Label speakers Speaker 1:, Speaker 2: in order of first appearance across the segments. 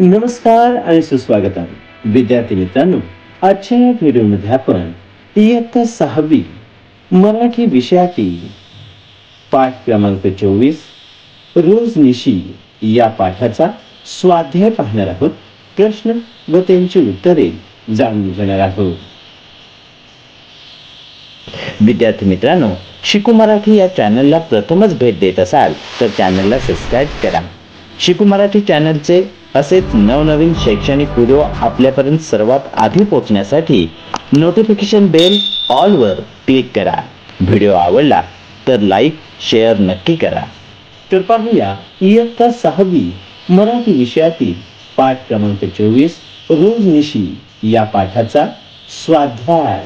Speaker 1: नमस्कार आणि सुस्वागत आहे विद्यार्थी मित्रांनो आजच्या या व्हिडिओमध्ये आपण इयत्ता सहावी मराठी विषयातील पाठ क्रमांक चोवीस रोज निशी या पाठाचा स्वाध्याय पाहणार आहोत. प्रश्न व त्यांची उत्तरे जाणून घेणार आहोत.
Speaker 2: विद्यार्थी मित्रांनो शिकू मराठी या चॅनलला प्रथमच भेट देत असाल तर चॅनलला सबस्क्राईब करा. शिकू मराठी चॅनलचे असेच नवनवीन शैक्षणिक व्हिडिओ आपल्यापर्यंत सर्वात आधी पोहोचण्यासाठी नोटिफिकेशन बेल ऑलवर क्लिक करा. व्हिडिओ आवडला तर लाईक शेअर नक्की करा.
Speaker 1: तर पाहूया इयत्ता सहावी मराठी विषयातील पाठ क्रमांक चोवीस रोजनिशी या पाठाचा स्वाध्याय.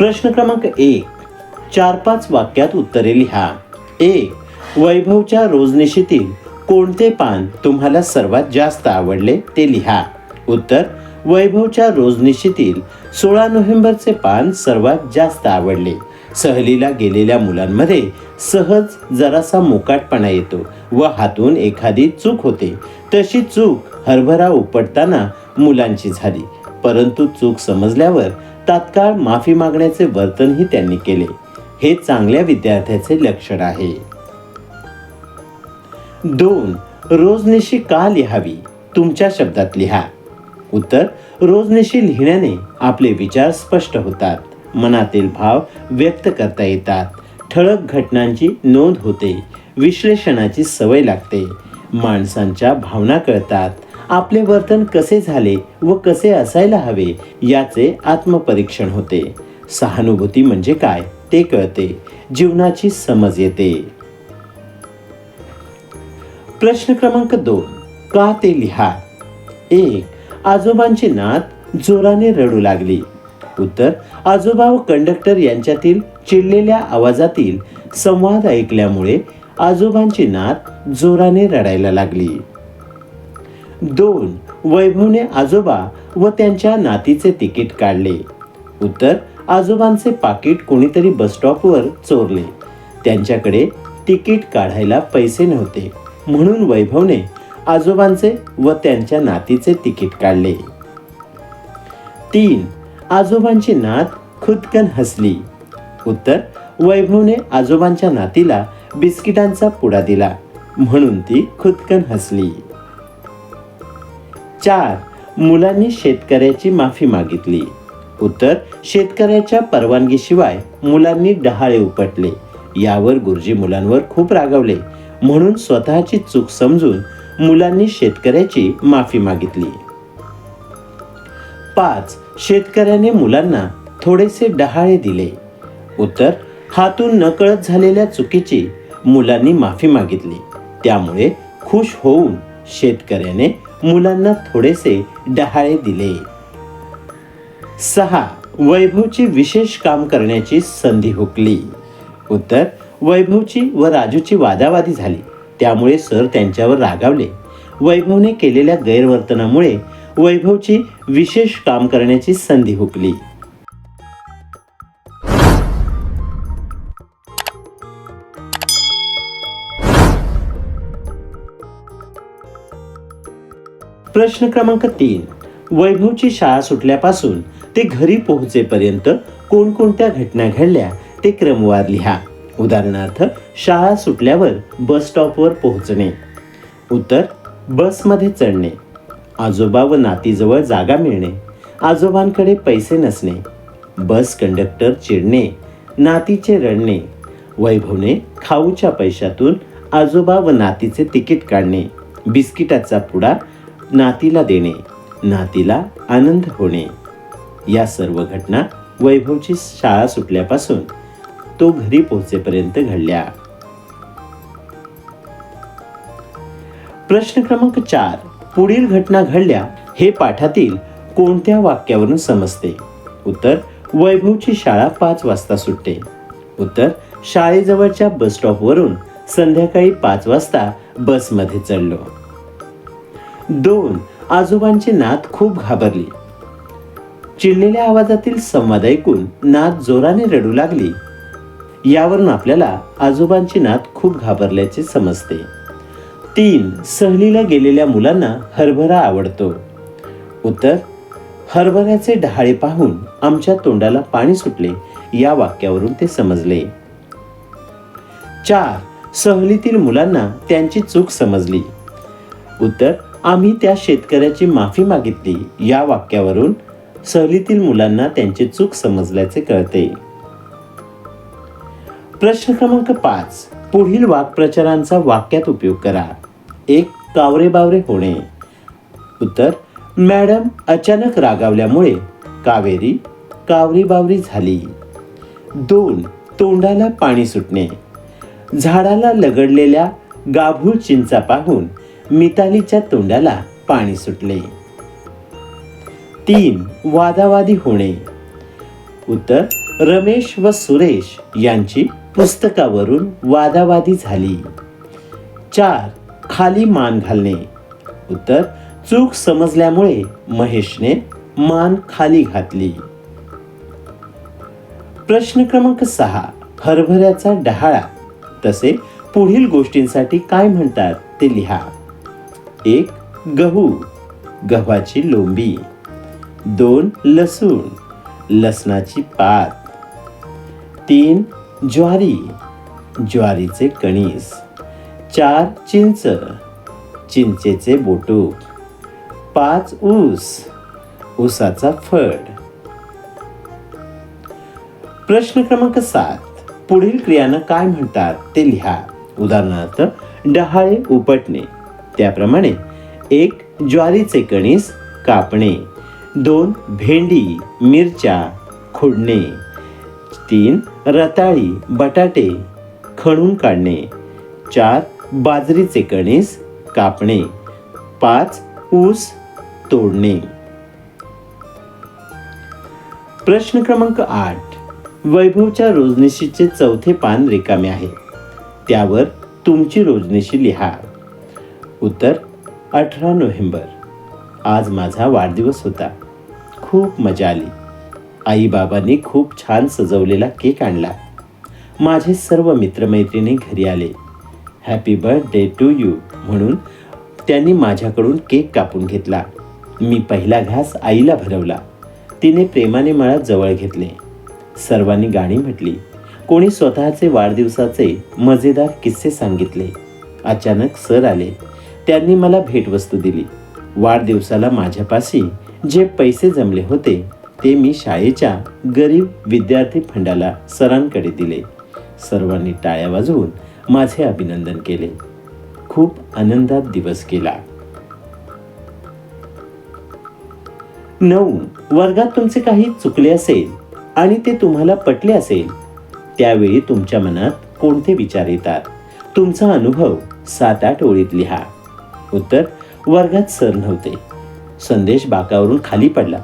Speaker 1: प्रश्न क्रमांक एक. चार पाच वाक्यात उत्तरे लिहा. एक. वैभवच्या रोजनिशीतील कोणते पान तुम्हाला सर्वात जास्त आवडले ते लिहा. उत्तर. वैभवच्या रोजनिशीतील सोळा नोव्हेंबरचे पान सर्वात जास्त आवडले. सहलीला गेलेल्या मुलांमध्ये सहज जरासा मोकाटपणा येतो व हातून एखादी चूक होते. तशी चूक हरभरा उपटताना मुलांची झाली. परंतु चूक समजल्यावर तात्काळ माफी मागण्याचे वर्तनही त्यांनी केले. हे चांगल्या विद्यार्थ्याचे लक्षण आहे. दोन रोजनिशी का लिहावी? तुमच्या शब्दात लिहा. उत्तर रोजनिशी लिहिण्याने आपले विचार स्पष्ट होतात. मनातील भाव व्यक्त करता येतात. ठळक घटनांची नोंद होते. विश्लेषणाची सवय लागते. माणसांच्या भावना कळतात. आपले वर्तन कसे झाले व कसे असायला हवे याचे आत्मपरीक्षण होते. सहानुभूती म्हणजे काय ते कळते. जीवनाची समज येते. प्रश्न क्रमांक दोन. का ते लिहा? एक. आजोबांची नात जोराने रडू लागली. उत्तर. आजोबा व कंडक्टर यांच्यातील चिडलेल्या आवाजातील संवाद ऐकल्यामुळे आजोबांची नात जोराने रडायला लागली. दोन वैभवने आजोबा व त्यांच्या नातीचे तिकीट काढले. उत्तर आजोबांचे पाकिट कोणीतरी बसस्टॉपवर चोरले. त्यांच्याकडे तिकीट काढायला पैसे नव्हते. म्हणून वैभवने आजोबांचे व त्यांच्या नातीचे तिकीट काढले. तीन आजोबांची नात खुदकन हसली. उत्तर वैभवने आजोबांच्या नातीला बिस्किटांचा पुडा दिला. म्हणून ती खुदकन हसली. चार. मुलांनी शेतकऱ्याची माफी मागितली. उत्तर शेतकऱ्याच्या परवानगीशिवाय मुलांनी डहाळे उपटले. यावर गुरुजी मुलांवर खूप रागवले. म्हणून स्वतःची चूक समजून मुलांनी शेतकऱ्याची माफी मागितली. पाच. शेतकऱ्याने मुलांना थोडेसे डहाळे दिले. उत्तर हातून नकळत झालेल्या चुकीची मुलांनी माफी मागितली. त्यामुळे खुश होऊन शेतकऱ्याने मुलांना थोडेसे डहाळे दिले. सहा. वैभवची विशेष काम करण्याची संधी हुकली. उत्तर. वैभवची व राजूची वादावादी झाली. त्यामुळे सर त्यांच्यावर रागावले. वैभवने केलेल्या गैरवर्तनामुळे वैभवची विशेष काम करण्याची संधी हुकली. प्रश्न क्रमांक तीन. वैभवची शाळा सुटल्यापासून ते घरी पोहोचेपर्यंत कोणकोणत्या घटना घडल्या ते क्रमवार लिहा. उदाहरणार्थ शाळा सुटल्यावर बस स्टॉपवर पोहोचणे. उत्तर बसमध्ये चढणे. आजोबा व नातीजवळ जागा मिळणे. आजोबांकडे पैसे नसणे. Bus conductor चिडणे. नातीचे रडणे. वैभवने खाऊच्या पैशातून आजोबा व नातीचे तिकीट काढणे. बिस्किटाचा पुडा नातीला देणे नातीला आनंद होणे. या सर्व घटना वैभवची शाळा सुटल्यापासून तो घरी पोहोचेपर्यंत घडल्या. प्रश्न क्रमांक चार. पुढील घटना घडल्या हे पाठातील कोणत्या वाक्यावरून समजते? उत्तर वैभवची शाळा पाच वाजता सुटते. उत्तर शाळेजवळच्या बस स्टॉपवरून संध्याकाळी पाच वाजता बसमध्ये चढलो. दोन आजोबांची नात खूप घाबरली. चिडलेल्या आवाजातील संवाद ऐकून नात जोराने रडू लागली. यावरून आपल्याला आजोबांची नात खूप घाबरल्याचे समजते. तीन सहलीला गेलेल्या मुलांना हरभरा आवडतो. उत्तर हरभऱ्याचे डहाळे पाहून आमच्या तोंडाला पाणी सुटले या वाक्यावरून ते समजले. चार सहलीतील मुलांना त्यांची चूक समजली. उत्तर आम्ही त्या शेतकऱ्याची माफी मागितली. या वाक्यावरून सहलीतील मुलांना त्यांची चूक समजल्याचे कळते. प्रश्न क्रमांक पाच. पुढील वाक्प्रचारांचा वाक्यात उपयोग करा. एक कावरे बावरे होणे. उत्तर मॅडम अचानक रागावल्यामुळे कावेरी कावरी बावरी झाली. दोन तोंडाला पाणी सुटणे. झाडाला लगडलेल्या गाभूळ चिंचा पाहून मितालीच्या तोंडाला पाणी सुटले. तीन वादावादी होणे. उत्तर रमेश व सुरेश यांची पुस्तकावरून वादावादी झाली. चार खाली मान घालणे. उत्तर चूक समजल्यामुळे महेशने मान खाली घातली. प्रश्न क्रमांक सहा हरभऱ्याचा डहाळा तसे पुढील गोष्टींसाठी काय म्हणतात ते लिहा. एक गहू गव्हाची लोंबी दोन लसूण लसणाची पात तीन ज्वारी ज्वारीचे कणीस चार चिंच चिंचेचे बोटू पाच ऊस ऊसाचा फळ. प्रश्न क्रमांक सात. पुढील क्रियांना काय म्हणतात ते लिहा. उदाहरणार्थ डहाळे उपटणे. त्याप्रमाणे एक ज्वारीचे कणीस कापणे दोन भेंडी मिरच्या खुडणे तीन रताळी बटाटे खणून काढणे चार बाजरीचे कणीस कापणे पाच ऊस तोडणे. प्रश्न क्रमांक आठ. वैभवच्या रोजनिशीचे चौथे पान रिकामे आहे. त्यावर तुमची रोजनिशी लिहा. उत्तर अठरा नोव्हेंबर. आज माझा वाढदिवस होता. खूप मजा आली. आईबाबांनी खूप छान सजवलेला केक आणला. माझे सर्व मित्रमैत्रिणी घरी आले. हॅपी बर्थडे टू यू म्हणून त्यांनी माझ्याकडून केक कापून घेतला. मी पहिला घास आईला भरवला. तिने प्रेमाने मला जवळ घेतले. सर्वांनी गाणी म्हटली. कोणी स्वतःचे वाढदिवसाचे मजेदार किस्से सांगितले. अचानक सर आले. त्यांनी मला भेटवस्तू दिली. वाढदिवसाला माझ्यापाशी जे पैसे जमले होते ते मी शाळेच्या गरीब विद्यार्थी फंडाला सरांकडे दिले. सर्वांनी टाळ्या वाजवून माझे अभिनंदन केले. खूप आनंदात दिवस गेला. नऊ. वर्गात तुमचे काही चुकले असेल आणि ते तुम्हाला पटले असेल त्यावेळी तुमच्या मनात कोणते विचार येतात? तुमचा अनुभव सात आठ ओळीत लिहा. उत्तर वर्गात सर नव्हते. संदेश बाकावरून खाली पडला.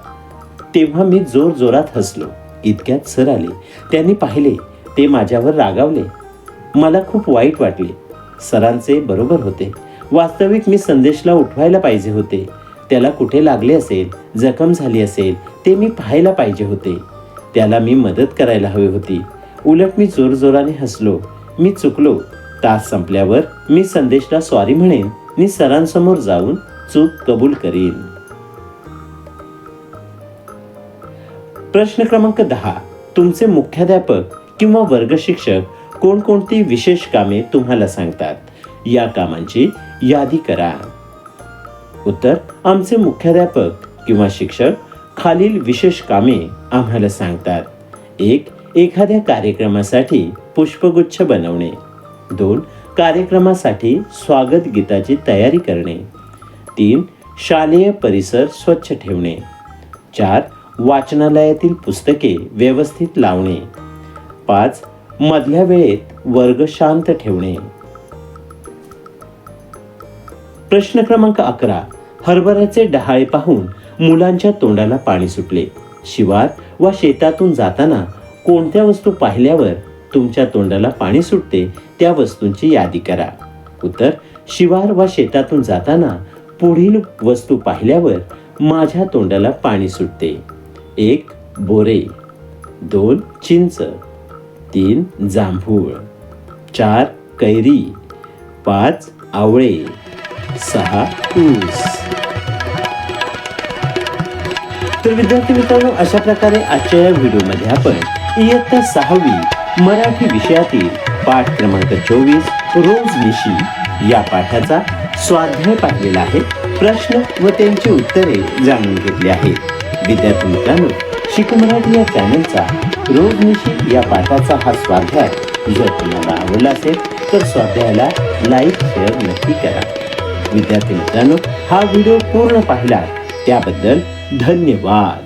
Speaker 1: तेव्हा मी जोर जोरात हसलो. इतक्यात सर आले. त्यांनी पाहिले ते माझ्यावर रागावले. मला खूप वाईट वाटले. सरांचे बरोबर होते. वास्तविक मी संदेशला उठवायला पाहिजे होते. त्याला कुठे लागले असेल जखम झाली असेल ते मी पाहायला पाहिजे होते. त्याला मी मदत करायला हवी होती. उलट मी जोरजोराने हसलो. मी चुकलो. तास संपल्यावर मी संदेशला सॉरी म्हणेन. मी सरांसमोर जाऊन चूक कबूल करीन. प्रश्न क्रमांक दहा. तुमचे मुख्याध्यापक किंवा वर्ग शिक्षक कोणकोणती विशेष कामे तुम्हाला सांगतात? या कामांची यादी करा. उत्तर आमचे मुख्याध्यापक किंवा शिक्षक खालील विशेष कामे आम्हाला सांगतात. एक एखाद्या कार्यक्रमासाठी पुष्पगुच्छ बनवणे. दोन कार्यक्रमासाठी स्वागत गीताची तयारी करणे. तीन शालेय परिसर स्वच्छ ठेवणे. चार वाचनालयातील पुस्तके व्यवस्थित लावणे. पाच मधल्या वेळेत वर्ग शांत ठेवणे. प्रश्न क्रमांक अकरा हरभऱ्याचे डहाळे पाहून मुलांच्या तोंडाला पाणी सुटले. शिवार व शेतातून जाताना कोणत्या वस्तू पाहिल्यावर तुमच्या तोंडाला पाणी सुटते त्या वस्तूंची यादी करा. उत्तर शिवार वा शेतातून जाताना पुढील वस्तू पाहिल्यावर माझ्या तोंडाला पाणी सुटते. एक बोरे. दोन चिंच. तीन जांभूळ. चार कैरी. पाच आवळे. सहा ऊस. तर विद्यार्थी मित्रांनो अशा प्रकारे आजच्या या व्हिडिओमध्ये आपण इयत्ता सहावी मराठी विषयातील पाठ क्रमांक चोवीस रोज निशी या पाठाचा स्वाध्याय पाहिलेला आहे. प्रश्न व त्यांची उत्तरे जाणून घेतली आहेत विद्यार्थी मित्रांनो शिक मराठी या चॅनलचा रोज निशी या पाठाचा हा स्वाध्याय जर तुम्हाला आवडला असेल तर स्वाध्यायाला लाईक शेअर नक्की करा. विद्यार्थी मित्रांनो हा व्हिडिओ पूर्ण पाहिला त्याबद्दल धन्यवाद.